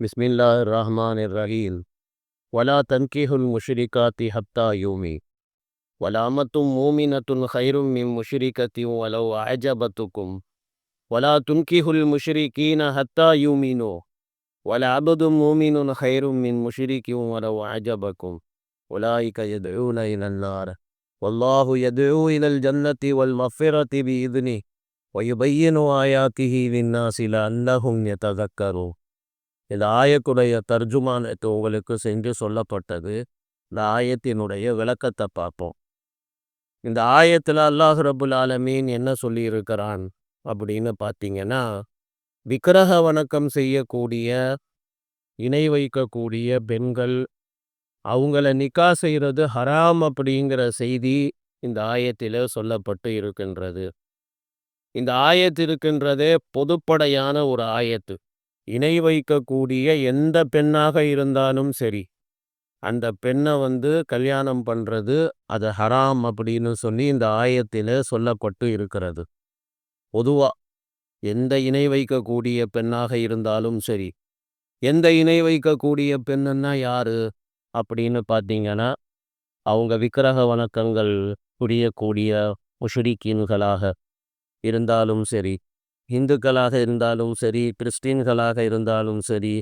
بسم الله الرحمن الرحيم. ولا تنکیح المشركات حتى يومي. ولامت مؤمنة خير من مشركة ولو أعجبتكم. ولا تنكيه المشركين حتى يؤمنوا. ولا ولعبد مومن خير من مشرك ولو أعجبكم. أولئك يدعون إلى النار. والله يدعو إلى الجنة والمغفرة بإذنه. ويبين آياته للناس لأنهم يتذكرون. இந்த ஆயத்துடைய தர்ஜுமானத்து உங்களுக்கு செஞ்சு சொல்லப்பட்டது. இந்த ஆயத்தினுடைய விளக்கத்தை பார்ப்போம். இந்த ஆயத்தில் அல்லாஹ் ரபுல் ஆலமீன் என்ன சொல்லியிருக்கிறான் அப்படின்னு பார்த்தீங்கன்னா விக்கிரக வணக்கம் செய்யக்கூடிய இணை வைக்கக்கூடிய பெண்கள் அவங்கள நிக்கா செய்கிறது ஹராம் அப்படிங்கிற செய்தி இந்த ஆயத்தில் சொல்லப்பட்டு இருக்கின்றது. இந்த ஆயத்து இருக்கின்றதே பொதுப்படையான ஒரு ஆயத்து. இணை வைக்கக்கூடிய எந்த பெண்ணாக இருந்தாலும் சரி அந்த பெண்ணை வந்து கல்யாணம் பண்ணுறது அது ஹராம் அப்படின்னு சொல்லி இந்த ஆயத்தில் சொல்லப்பட்டு இருக்கிறது. பொதுவாக எந்த இணை வைக்கக்கூடிய பெண்ணாக இருந்தாலும் சரி எந்த இணை வைக்கக்கூடிய பெண்ணுன்னா யாரு அப்படின்னு பார்த்தீங்கன்னா அவங்க விக்கிரக வணக்கங்கள் புரியக்கூடிய முஷரிக்கீன்களாக இருந்தாலும் சரி இந்துக்களாக இருந்தாலும் சரி கிறிஸ்டின்களாக இருந்தாலும் சரி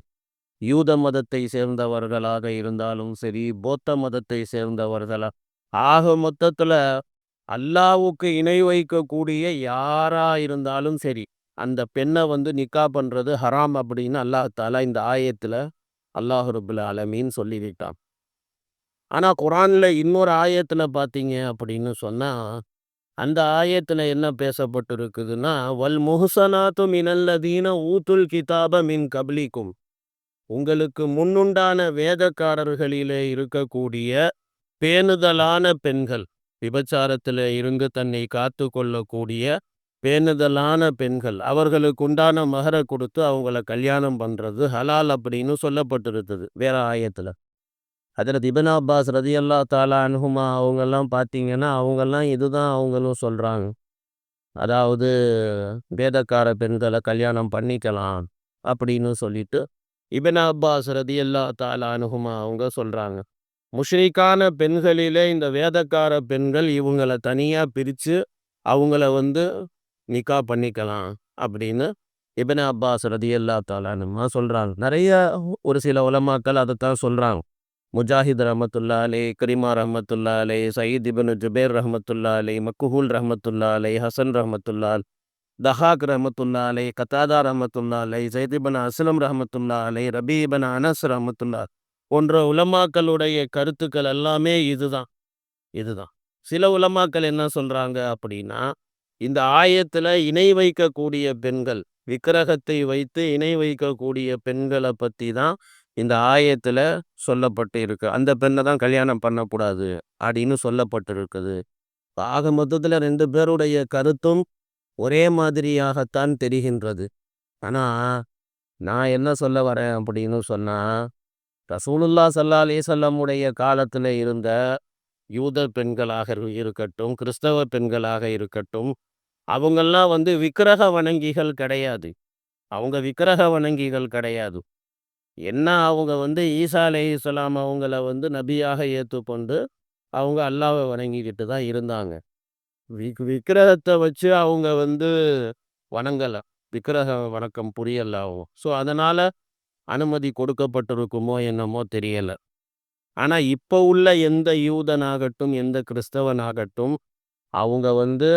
யூத மதத்தை சேர்ந்தவர்களாக இருந்தாலும் சரி போத்த மதத்தை சேர்ந்தவர்களா ஆக மொத்தத்தில் அல்லாவுக்கு இணை வைக்கக்கூடிய யாரா இருந்தாலும் சரி அந்த பெண்ணை வந்து நிக்கா பண்ணுறது ஹராம் அப்படின்னு அல்லாஹால இந்த ஆயத்தில் அல்லாஹ் ரபுல் அலமீன் சொல்லிவிட்டான். ஆனால் குரானில் இன்னொரு ஆயத்தில் பார்த்தீங்க அப்படின்னு சொன்னால் அந்த ஆயத்தில் என்ன பேசப்பட்டிருக்குதுன்னா வல் முஹசனாத்து மினல்லதீன ஊத்துல் கிதாப மின் கப்லிக்கும் உங்களுக்கு முன்னுண்டான வேதக்காரர்களிலே இருக்கக்கூடிய பேணுதலான பெண்கள் விபச்சாரத்தில் இருந்து தன்னை காத்து கொள்ளக்கூடிய பேணுதலான பெண்கள் அவர்களுக்கு உண்டான மகரை கொடுத்து அவங்கள கல்யாணம் பண்ணுறது ஹலால் அப்படின்னு சொல்லப்பட்டிருந்தது வேற ஆயத்தில். அதில் இபன் அப்பாஸ் ரதி அல்லா தாலா அனுகுமா அவங்கெல்லாம் பார்த்தீங்கன்னா அவங்கெல்லாம் இதுதான் அவங்களும் சொல்கிறாங்க அதாவது வேதக்கார பெண்களை கல்யாணம் பண்ணிக்கலாம் அப்படின்னு சொல்லிட்டு இபன் அப்பாஸ் ரதி அல்லா தாலா அனுகுமா அவங்க சொல்கிறாங்க முஷ்ரிக்கான பெண்களிலே இந்த வேதக்கார பெண்கள் இவங்களை தனியாக பிரித்து அவங்கள வந்து நிக்கா பண்ணிக்கலாம் அப்படின்னு இபன் அப்பாஸ் ரதி அல்லா தாலானுமா சொல்கிறாங்க நிறைய ஒரு சில உலமாக்கள் அதைத்தான் சொல்கிறாங்க முஜாஹித் ரஹமத்துல்லா அலே கரிமா ரஹமத்துல்லா அலே சயீத் இபனு ஜுபேர் ரஹமத்துல்லா அலே மக்குஹூல் ரஹமத்துல்லா அலை ஹசன் ரஹமத்துல்லா தஹாக் ரஹமத்துல்லா அலை கத்தாதா ரஹமத்துல்லா அலை சைதிபன் அஸ்லம் ரஹமத்துல்லா அலை ரபீபன் அனஸ் ரஹமத்துல்லா போன்ற உலமாக்களுடைய கருத்துக்கள் எல்லாமே இதுதான். இதுதான். சில உலமாக்கள் என்ன சொல்கிறாங்க அப்படின்னா இந்த ஆயத்தில் இணை வைக்கக்கூடிய பெண்கள் விக்கிரகத்தை வைத்து இணை வைக்கக்கூடிய பெண்களை பற்றி தான் இந்த ஆயத்தில் சொல்லப்பட்டு இருக்கு. அந்த பெண்ணை தான் கல்யாணம் பண்ணக்கூடாது அப்படின்னு சொல்லப்பட்டு இருக்குது ஆக மொத்தத்தில் ரெண்டு பேருடைய கருத்தும் ஒரே மாதிரியாகத்தான் தெரிகின்றது. ஆனால் நான் என்ன சொல்ல வரேன் அப்படின்னு சொன்னால் ரசூலுல்லா சல்லா அலிசல்லமுடைய காலத்தில் இருந்த யூத பெண்களாக இருக்கட்டும் கிறிஸ்தவ பெண்களாக இருக்கட்டும் அவங்கெல்லாம் வந்து விக்கிரக வணங்கிகள் கிடையாது. அவங்க விக்கிரக வணங்கிகள் கிடையாது. என்ன அவங்க வந்து ஈசா அலே இஸ்லாம் அவங்கள வந்து நபியாக ஏற்றுக்கொண்டு அவங்க அல்லாவை வணங்கிக்கிட்டு தான் இருந்தாங்க. விக் விக்கிரகத்தை வச்சு அவங்க வந்து வணங்கலை. விக்கிரக வணக்கம் புரியலாகவும் ஸோ அதனால் அனுமதி கொடுக்கப்பட்டிருக்குமோ என்னமோ தெரியலை. ஆனால் இப்போ உள்ள எந்த யூதனாகட்டும் எந்த கிறிஸ்தவனாகட்டும் அவங்க வந்து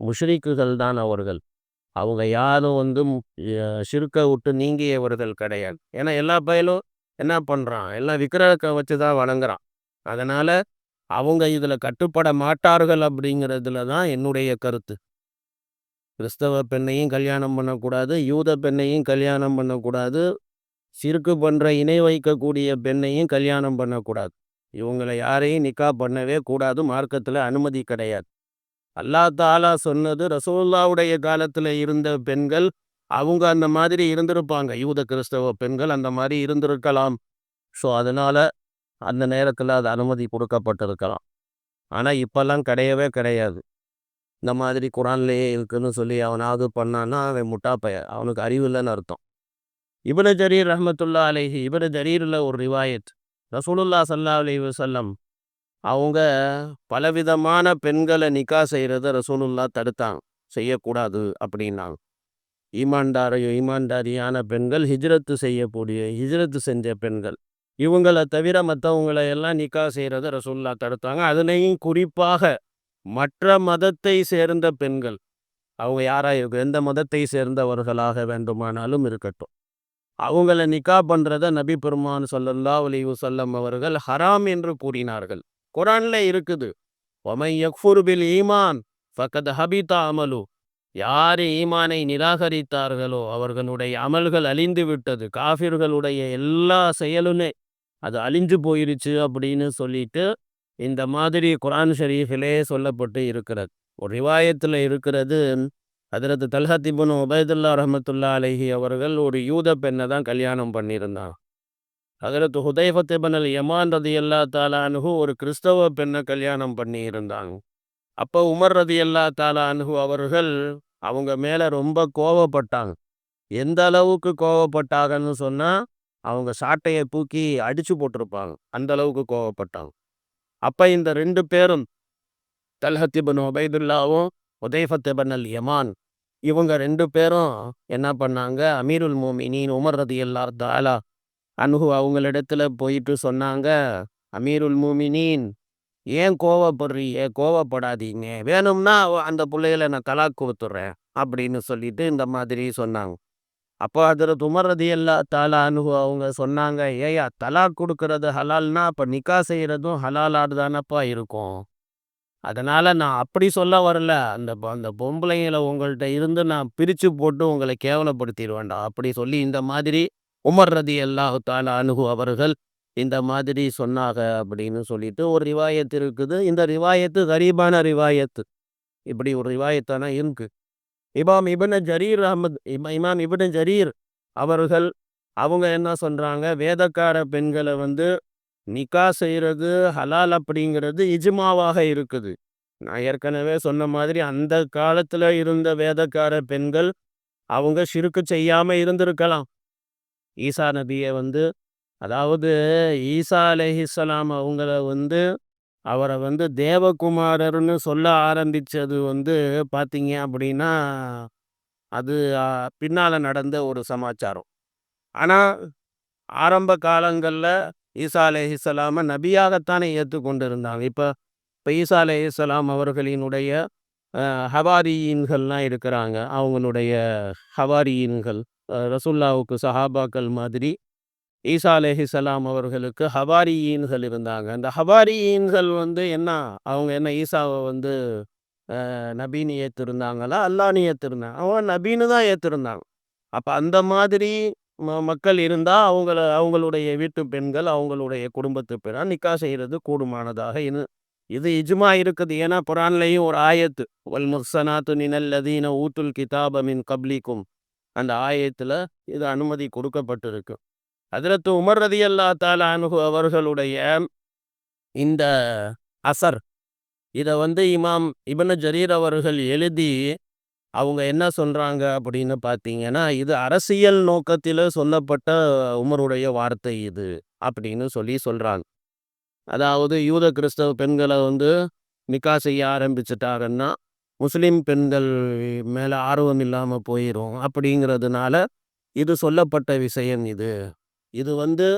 முஷ்ரிக்குகள் தான் அவர்கள். அவங்க யாரும் வந்து சிறுக்க விட்டு நீங்கியவர்கள் கிடையாது. ஏன்னா எல்லா பயலும் என்ன பண்ணுறான் எல்லாம் விக்கிரகத்தை வச்சு தான் வணங்குறான். அதனால் அவங்க இதில் கட்டுப்பட மாட்டார்கள் அப்படிங்கிறதுல தான் என்னுடைய கருத்து. கிறிஸ்தவ பெண்ணையும் கல்யாணம் பண்ணக்கூடாது யூத பெண்ணையும் கல்யாணம் பண்ணக்கூடாது சிறுக்கு பண்ணுற இணை வைக்கக்கூடிய பெண்ணையும் கல்யாணம் பண்ணக்கூடாது. இவங்களை யாரையும் நிக்கா பண்ணவே கூடாது மார்க்கத்தில் அனுமதி கிடையாது. அல்லா தாலா சொன்னது ரசோல்லாவுடைய காலத்தில் இருந்த பெண்கள் அவங்க அந்த மாதிரி இருந்திருப்பாங்க. யூத கிறிஸ்தவ பெண்கள் அந்த மாதிரி இருந்திருக்கலாம். ஸோ அதனால் அந்த நேரத்தில் அது அனுமதி கொடுக்கப்பட்டிருக்கலாம். ஆனால் இப்போல்லாம் கிடையவே கிடையாது. இந்த மாதிரி குரான்லேயே இருக்குன்னு சொல்லி அவனாவது பண்ணான்னா அவன் முட்டாப்பைய அவனுக்கு அறிவு இல்லைன்னு அர்த்தம். இபன ஜரீர் ரஹமத்துல்லா அலைஹி இபன ஜரீரில் ஒரு ரிவாயத். ரசூலுல்லா சல்லா அலி வசல்லம் அவங்க பலவிதமான பெண்களை நிக்கா செய்கிறத ரசூலுல்லா தடுத்தாங்க செய்யக்கூடாது அப்படின்னாங்க. ஈமான்தார ஈமான்தாரியான பெண்கள் ஹிஜ்ரத்து செய்யக்கூடிய ஹிஜ்ரத்து செஞ்ச பெண்கள். இவங்களை தவிர மற்றவங்களை எல்லாம் நிக்கா செய்கிறத ரசூல்லா தடுத்தாங்க. அதுலேயும் குறிப்பாக மற்ற மதத்தை சேர்ந்த பெண்கள். அவங்க யாராக இருக்கும் எந்த மதத்தை சேர்ந்தவர்களாக வேண்டுமானாலும் இருக்கட்டும். அவங்கள நிக்கா பண்ணுறத நபி பெருமான் சொல்லல்லா ஒலிவு சொல்லம் அவர்கள் ஹராம் என்று கூறினார்கள். குரான்ல இருக்குது. ஒமை யக்ஃபுர்பில் ஈமான் ஃபக்கத் ஹபிதா அமலு. யார் ஈமானை நிராகரித்தார்களோ அவர்களுடைய அமல்கள் அழிந்து விட்டது. காஃபிர்களுடைய எல்லா செயலுமே அது அழிஞ்சு போயிருச்சு அப்படின்னு சொல்லிட்டு இந்த மாதிரி குரான் ஷரீஃபிலே சொல்லப்பட்டு இருக்கிறது. ஒரு ரிவாயத்தில் இருக்கிறது அதிரத்து தல்ஹத்திபுன் உபயதுல்லா ரஹமத்துல்லா அலஹி அவர்கள் ஒரு யூத பெண்ணை தான் கல்யாணம் பண்ணியிருந்தாங்க. அதிரத்து ஹுதைஃபத்திபன் அல் யமான் ரதி அல்லா தாலானுகு ஒரு கிறிஸ்தவ பெண்ணை கல்யாணம் பண்ணியிருந்தாங்க அப்போ உமர் ரதி அல்லா தாலானுகு அவர்கள் அவங்க மேலே ரொம்ப கோவப்பட்டாங்க. எந்த அளவுக்கு கோவப்பட்டாங்கன்னு சொன்னால் அவங்க சாட்டையை தூக்கி அடிச்சு போட்டிருப்பாங்க. அந்த அளவுக்கு கோவப்பட்டாங்க. அப்போ இந்த ரெண்டு பேரும் தல்ஹத்திபன் ஒபைதுல்லாவும் உதைஃபத்திபன் அல் யமான் இவங்க ரெண்டு பேரும் என்ன பண்ணாங்க? அமீருல் மோமினின் உமர் ரதி அல்லா தாலா அனுகு அவங்களிடத்துல போயிட்டு சொன்னாங்க அமீருல் மூமினின் ஏன் கோவப்படுறீங்க? கோவப்படாதீங்க. வேணும்னா அந்த பிள்ளைகளை நான் தலாக் கொடுத்துட்றேன் அப்படின்னு சொல்லிட்டு இந்த மாதிரி சொன்னாங்க. அப்போ அதில் துமரதி எல்லா தாலா அனுகு அவங்க சொன்னாங்க ஏயா தலாக் கொடுக்கறது ஹலால்னா அப்போ நிக்கா செய்கிறதும் ஹலாலாடு தானப்பா இருக்கும். அதனால் நான் அப்படி சொல்ல வரல. அந்த அந்த பொம்பளைங்களை உங்கள்கிட்ட இருந்து நான் பிரித்து போட்டு உங்களை கேவலப்படுத்திடுவேண்டா அப்படி சொல்லி இந்த மாதிரி உமர் ரதி அல்லாஹு தாலா அனுகு அவர்கள் இந்த மாதிரி சொன்னாங்க அப்படின்னு சொல்லிட்டு ஒரு ரிவாயத்து இருக்குது. இந்த ரிவாயத்து கரீபான ரிவாயத்து. இப்படி ஒரு ரிவாயத்தான இருக்கு. இமாம் இபன ஜரீர் அஹமத் இமாம் இபன ஜரீர் அவர்கள் அவங்க என்ன சொல்கிறாங்க வேதக்கார பெண்களை வந்து நிக்கா செய்கிறது ஹலால் அப்படிங்கிறது இஜ்மாவாக இருக்குது. நான் ஏற்கனவே சொன்ன மாதிரி அந்த காலத்தில் இருந்த வேதக்கார பெண்கள் அவங்க சிறுக்கு செய்யாமல் இருந்திருக்கலாம். ஈசா நபியை வந்து அதாவது ஈசா அலஹிஸ்லாம் அவங்கள வந்து அவரை வந்து தேவகுமாரர்னு சொல்ல ஆரம்பித்தது வந்து பார்த்தீங்க அப்படின்னா அது பின்னால் நடந்த ஒரு சமாச்சாரம். ஆனால் ஆரம்ப காலங்களில் ஈசா அலஹிஸ்லாமை நபியாகத்தானே ஏற்றுக்கொண்டு இருந்தாங்க இப்போ இப்போ ஈசா அலஹிஸ்லாம் அவர்களினுடைய ஹவாரியீன்கள்லாம் இருக்கிறாங்க. அவங்களுடைய ஹவாரியீன்கள். ரசுல்லாவுக்கு சஹாபாக்கள் மாதிரி ஈசா அலேஹிசலாம் அவர்களுக்கு ஹவாரியீன்கள் இருந்தாங்க. அந்த ஹவாரியீன்கள் வந்து என்ன அவங்க என்ன ஈசாவை வந்து நபீனு ஏற்றிருந்தாங்களா அல்லான்னு ஏற்றிருந்தாங்க அவங்க நபீனு தான் ஏற்றிருந்தாங்க அப்போ அந்த மாதிரி ம மக்கள் இருந்தால் அவங்கள அவங்களுடைய வீட்டு பெண்கள் அவங்களுடைய குடும்பத்து பெறால் நிக்கா செய்கிறது கூடுமானதாக இது இது இஜுமா இருக்குது. ஏன்னா புறான்லையும் ஒரு ஆயத்து வல் முர்சனாத்து நினல்லதீன ஊத்துல் கிதாபமின் கப்லிக்கும் அந்த ஆயத்தில் இது அனுமதி கொடுக்கப்பட்டிருக்கும் அதிரத்து உமர் ரதி அல்லா தாலா அனுகு அவர்களுடைய இந்த அசர் இதை வந்து இமாம் இபன ஜரீர் அவர்கள் எழுதி அவங்க என்ன சொல்கிறாங்க அப்படின்னு பார்த்தீங்கன்னா இது அரசியல் நோக்கத்தில் சொல்லப்பட்ட உமருடைய வார்த்தை இது அப்படின்னு சொல்லி சொல்கிறாங்க அதாவது யூத கிறிஸ்தவ பெண்களை வந்து நிக்கா செய்ய ஆரம்பிச்சிட்டாங்கன்னா முஸ்லீம் பெண்கள் மேலே ஆர்வம் இல்லாமல் போயிடும் அப்படிங்கிறதுனால இது சொல்லப்பட்ட விஷயம் இது. இது வந்து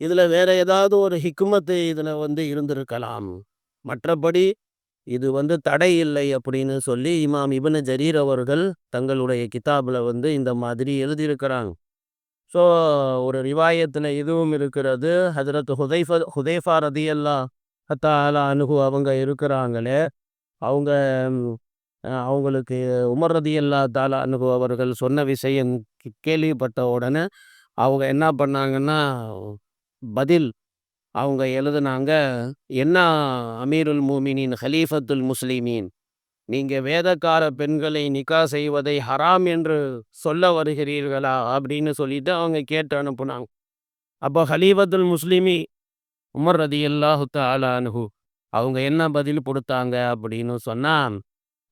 இதில் வேற ஏதாவது ஒரு ஹிக்குமத்து இதில் வந்து இருந்திருக்கலாம். மற்றபடி இது வந்து தடை இல்லை அப்படின்னு சொல்லி இமாம் இபன ஜரீர் அவர்கள் தங்களுடைய கிதாபில் வந்து இந்த மாதிரி எழுதியிருக்கிறாங்க. ஸோ ஒரு ரிவாயத்தில் இதுவும் இருக்கிறது. ஹதரத் ஹுதைஃப ஹுதைஃபா ரதியல்லா ஹத்தாலா அணுகு அவங்க இருக்கிறாங்களே. அவங்க அவங்களுக்கு உமர் ரதியல்லா தாலா அணுகு அவர்கள் சொன்ன விஷயம் கேள்விப்பட்ட உடனே அவங்க என்ன பண்ணாங்கன்னா பதில் அவங்க எழுதுனாங்க என்ன அமீருல் மூமினின் ஹலீஃபத்துல் முஸ்லிமீன்? நீங்கள் வேதக்கார பெண்களை நிக்கா செய்வதை ஹராம் என்று சொல்ல வருகிறீர்களா? அப்படின்னு சொல்லிட்டு அவங்க கேட்டு அனுப்புனாங்க. அப்போ ஹலீஃபத்துல் முஸ்லிமி உமர் ரதி அல்லாஹு தாலானு அவங்க என்ன பதில் கொடுத்தாங்க அப்படின்னு சொன்னால்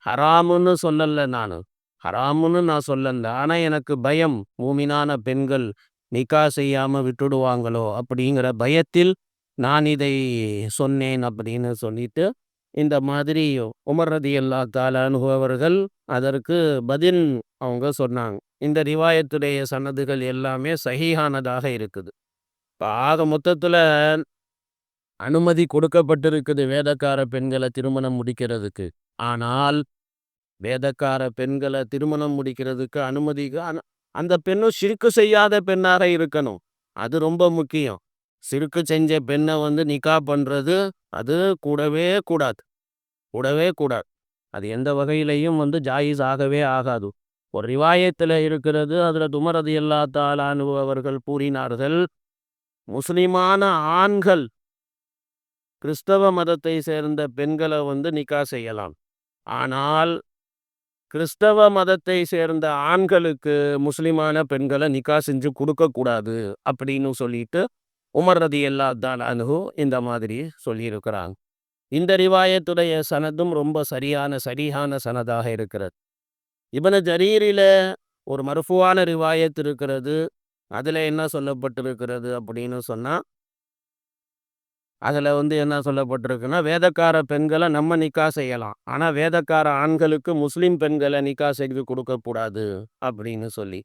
ஹராமுன்னு சொல்லலை நான். ஹராமுன்னு நான் சொல்லல. ஆனால் எனக்கு பயம். மூமினான பெண்கள் நிக்கா செய்யாமல் விட்டுடுவாங்களோ அப்படிங்கிற பயத்தில் நான் இதை சொன்னேன் அப்படின்னு சொல்லிட்டு இந்த மாதிரி உமர் ரதி அல்லா தாலானுபவர்கள் அதற்கு பதில் அவங்க சொன்னாங்க. இந்த ரிவாயத்துடைய சன்னதுகள் எல்லாமே சகிஹானதாக இருக்குது. இப்போ ஆக மொத்தத்தில் அனுமதி கொடுக்கப்பட்டிருக்குது வேதக்கார பெண்களை திருமணம் முடிக்கிறதுக்கு. ஆனால் வேதக்கார பெண்களை திருமணம் முடிக்கிறதுக்கு அனுமதிக்கு அந்த பெண்ணும் சிறுக்கு செய்யாத பெண்ணாக இருக்கணும். அது ரொம்ப முக்கியம். சிறுக்கு செஞ்ச பெண்ணை வந்து நிக்கா பண்ணுறது அது கூடவே கூடாது. கூடவே கூடாது. அது எந்த வகையிலையும் வந்து ஜாயிஸ் ஆகவே ஆகாது. ஒரு ரிவாயத்தில் இருக்கிறது அதில் துமரது எல்லா தாளானுபவர்கள் கூறினார்கள் முஸ்லிமான ஆண்கள் கிறிஸ்தவ மதத்தை சேர்ந்த பெண்களை வந்து நிக்கா செய்யலாம். ஆனால் கிறிஸ்தவ மதத்தை சேர்ந்த ஆண்களுக்கு முஸ்லிமான பெண்களை நிக்கா செஞ்சு கொடுக்கக்கூடாது அப்படின்னு சொல்லிட்டு உமர் ரதி எல்லா தான் அனுகு இந்த மாதிரி சொல்லியிருக்கிறாங்க. இந்த ரிவாயத்துடைய சனதும் ரொம்ப சரியான சரியான சனதாக இருக்கிறது. இவன ஜரீரில ஒரு மருஃபுவான ரிவாயத் இருக்கிறது. அதில் என்ன சொல்லப்பட்டிருக்கிறது அப்படின்னு சொன்னால் அதில் வந்து என்ன சொல்லப்பட்டிருக்குன்னா வேதக்கார பெண்களை நம்ம நிக்கா செய்யலாம். ஆனால் வேதக்கார ஆண்களுக்கு முஸ்லீம் பெண்களை நிக்கா செய்து கொடுக்கக்கூடாது அப்படின்னு சொல்லி.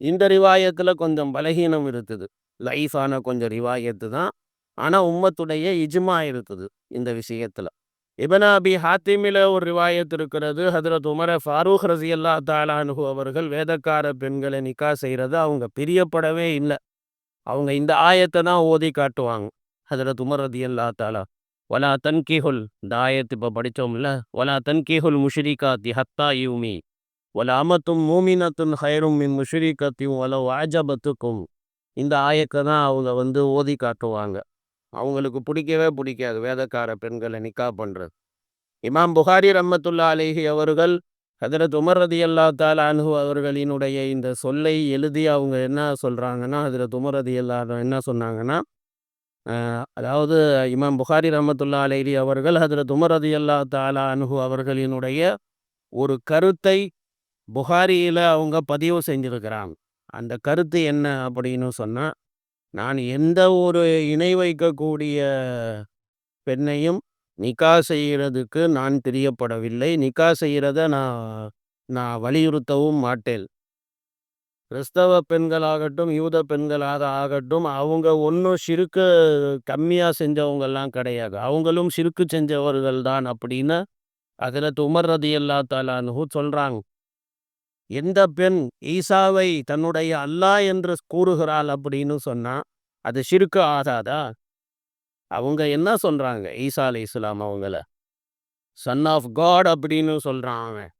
இந்த ரிவாயத்தில் கொஞ்சம் பலகீனம் இருக்குது. லைஃபான கொஞ்சம் ரிவாயத்து தான். ஆனால் உம்மத்துடைய இஜ்மா இருக்குது இந்த விஷயத்தில். இபனாபி ஹாத்திமில ஒரு ரிவாயத்து இருக்கிறது. ஹதரத் உமர ஃபாரூக் ரசி அல்லா தாலானு அவர்கள் வேதக்கார பெண்களை நிக்கா செய்கிறது அவங்க பிரியப்படவே இல்லை. அவங்க இந்த ஆயத்தை தான் ஓதி காட்டுவாங்க. ஹதரத் உமர் ரதி அல்லா தாலா வலா தன்கிஹுல் இந்த ஆயத்து இப்போ படித்தோம்ல வலா தன்கிஹுல் தி ஹத்தா யூமி வல அமத்தும் மூமினத்துன் ஹைரும் மின் முஷரிகத்தையும் வல வாஜபத்துக்கும் இந்த ஆயத்தை தான் அவங்க வந்து ஓதி காட்டுவாங்க. அவங்களுக்கு பிடிக்கவே பிடிக்காது வேதக்கார பெண்களை நிக்கா பண்ணுறது இமாம் புகாரி ரம்மத்துல்லா அலேஹி அவர்கள் ஹதரத் உமர் ரதி அல்லா தால் அனுகு அவர்களினுடைய இந்த சொல்லை எழுதி அவங்க என்ன சொல்கிறாங்கன்னா ஹதரத் உமர் ரதி அல்லா என்ன சொன்னாங்கன்னா அதாவது இமாம் புகாரி ரஹமத்துல்லா அலேலி அவர்கள் ஹதரத் உமர் அல்லா தாலா அனுகு அவர்களினுடைய ஒரு கருத்தை புகாரியில் அவங்க பதிவு செஞ்சுருக்கிறாங்க. அந்த கருத்து என்ன அப்படின்னு சொன்னால் நான் எந்த ஒரு இணை வைக்கக்கூடிய பெண்ணையும் நிக்கா செய்கிறதுக்கு நான் தெரியப்படவில்லை. நிக்கா செய்கிறத நான் நான் வலியுறுத்தவும் மாட்டேன். கிறிஸ்தவ பெண்களாகட்டும் யூத பெண்களாக ஆகட்டும் அவங்க ஒன்றும் சிறுக்கு கம்மியாக செஞ்சவங்கெல்லாம் கிடையாது. அவங்களும் சிறுக்கு செஞ்சவர்கள் தான் அப்படின்னு அதில் உமர் ரதி அல்லா தாலானு சொல்கிறாங்க எந்த பெண் ஈசாவை தன்னுடைய அல்லாஹ் என்று கூறுகிறாள் அப்படின்னு சொன்னால் அது சிறுக்கு ஆகாதா? அவங்க என்ன சொல்கிறாங்க ஈசா அலி இஸ்லாம் அவங்கள. சன் ஆஃப் காட் அப்படின்னு சொல்கிறான் அவன்.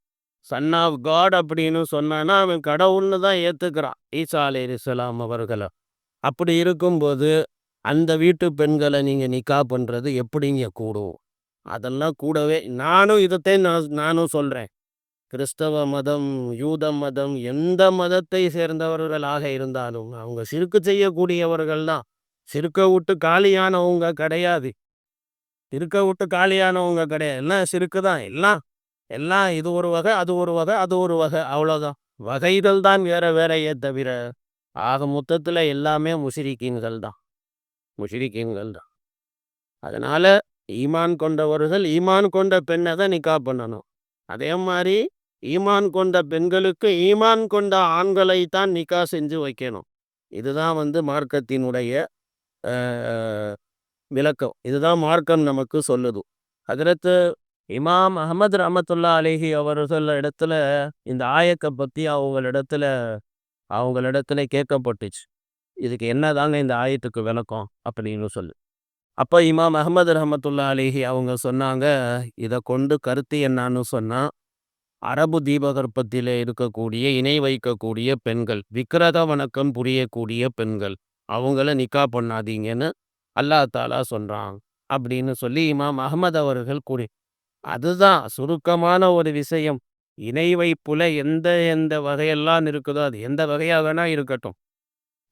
சன் ஆஃப் காட் அப்படின்னு சொன்னான்னா அவன் கடவுள்னு தான் ஏற்றுக்கிறான் ஈசா அலி இஸ்லாம் அவர்களை. அப்படி இருக்கும்போது அந்த வீட்டு பெண்களை நீங்கள் நிக்கா பண்ணுறது எப்படிங்க கூடும்? அதெல்லாம் கூடவே நானும் இதைத்தான் நான் நானும் சொல்கிறேன் கிறிஸ்தவ மதம் யூத மதம் எந்த மதத்தை சேர்ந்தவர்களாக இருந்தாலும் அவங்க சிறுக்கு செய்யக்கூடியவர்கள் தான். சிறுக்க விட்டு காலியானவங்க கிடையாது. சிறுக்க விட்டு காலியானவங்க கிடையாது. எல்லாம் சிறுக்கு தான். எல்லாம் எல்லாம் இது ஒரு வகை அது ஒரு வகை அது ஒரு வகை அவ்வளோதான் வகைகள் தான் வேற வேறையே தவிர ஆக மொத்தத்தில் எல்லாமே முஷிரிக்கீன்கள் தான். முஷிரிக்கீன்கள் தான். அதனால் ஈமான் கொண்டவர்கள் ஈமான் கொண்ட பெண்ணை தான் நிக்கா பண்ணணும். அதே மாதிரி ஈமான் கொண்ட பெண்களுக்கு ஈமான் கொண்ட ஆண்களை தான் நிக்கா செஞ்சு வைக்கணும். இதுதான் வந்து மார்க்கத்தினுடைய விளக்கம். இதுதான் மார்க்கம் நமக்கு சொல்லுது. அதிரத்து இமாம் அகமது ரமத்துல்லா அலிஹி அவர்கள் இடத்துல இந்த ஆயத்தை பற்றி அவங்களிடத்துல அவங்களிடத்துல கேட்கப்பட்டுச்சு. இதுக்கு என்னதாங்க இந்த ஆயத்துக்கு விளக்கம் அப்படின்னு சொல்லு. அப்போ இமாம் அகமது ரஹமத்துல்லா அலிஹி அவங்க சொன்னாங்க இதை கொண்டு கருத்து என்னான்னு சொன்னால் அரபு தீபகற்பத்தில் இருக்கக்கூடிய இணை வைக்கக்கூடிய பெண்கள் விக்கிரத வணக்கம் புரியக்கூடிய பெண்கள் அவங்கள நிக்கா பண்ணாதீங்கன்னு அல்லா தாலா சொல்கிறாங்க அப்படின்னு சொல்லி இமாம் அகமது அவர்கள் கூறி அதுதான் சுருக்கமான ஒரு விஷயம். இணை வைப்புல எந்த எந்த வகையெல்லாம் இருக்குதோ அது எந்த வகையாக வேணா இருக்கட்டும்.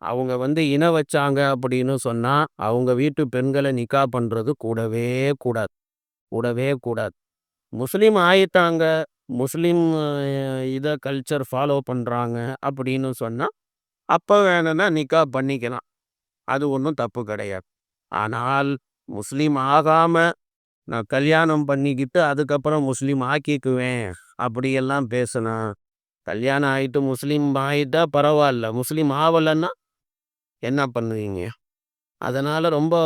அவங்க வந்து இன வச்சாங்க அப்படின்னு சொன்னால் அவங்க வீட்டு பெண்களை நிக்கா பண்ணுறது கூடவே கூடாது. கூடவே கூடாது. முஸ்லீம் ஆயிட்டாங்க முஸ்லீம் இதை கல்ச்சர் ஃபாலோ பண்ணுறாங்க அப்படின்னு சொன்னால் அப்போ வேணும்னா நிக்கா பண்ணிக்கலாம். அது ஒன்றும் தப்பு கிடையாது. ஆனால் முஸ்லீம் ஆகாமல் நான் கல்யாணம் பண்ணிக்கிட்டு அதுக்கப்புறம் முஸ்லீம் ஆக்கிக்குவேன் அப்படியெல்லாம் பேசினேன் கல்யாணம் ஆகிட்டு முஸ்லீம் ஆகிட்டா பரவாயில்ல முஸ்லீம் ஆகலைன்னா என்ன பண்ணுவீங்க? அதனால் ரொம்ப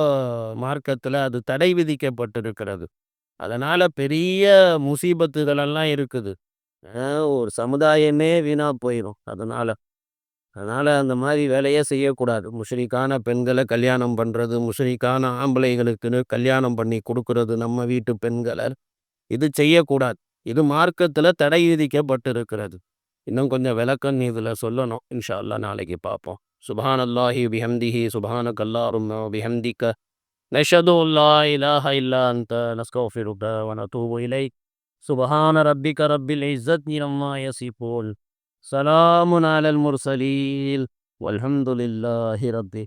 மார்க்கத்தில் அது தடை விதிக்கப்பட்டிருக்கிறது. அதனால் பெரிய முசீபத்துகளெல்லாம் இருக்குது. ஒரு சமுதாயமே வீணாக போயிடும் அதனால் அதனால் அந்த மாதிரி வேலையே செய்யக்கூடாது. முஷரிக்கான பெண்களை கல்யாணம் பண்ணுறது முஷரிக்கான ஆம்பளைகளுக்குன்னு கல்யாணம் பண்ணி கொடுக்கறது நம்ம வீட்டு பெண்களை இது செய்யக்கூடாது. இது மார்க்கத்தில் தடை விதிக்கப்பட்டிருக்கிறது. இன்னும் கொஞ்சம் விளக்கம் இதில் சொல்லணும். இன்ஷா அல்லா நாளைக்கு பார்ப்போம். சுபான் அல்லாஹி பிஹம்திஹி சுபான கல்லாரும் பிஹம்திக்க நஷது அல்லா இலாஹ இல்லா அந்த நஸ்கோஃபிருக்க வனதூபு இலை சுபஹான ரப்பிக ரப்பில் இஸ்ஸத். நிரம்மா யசிபோல் سلام على المرسلين والحمد لله رب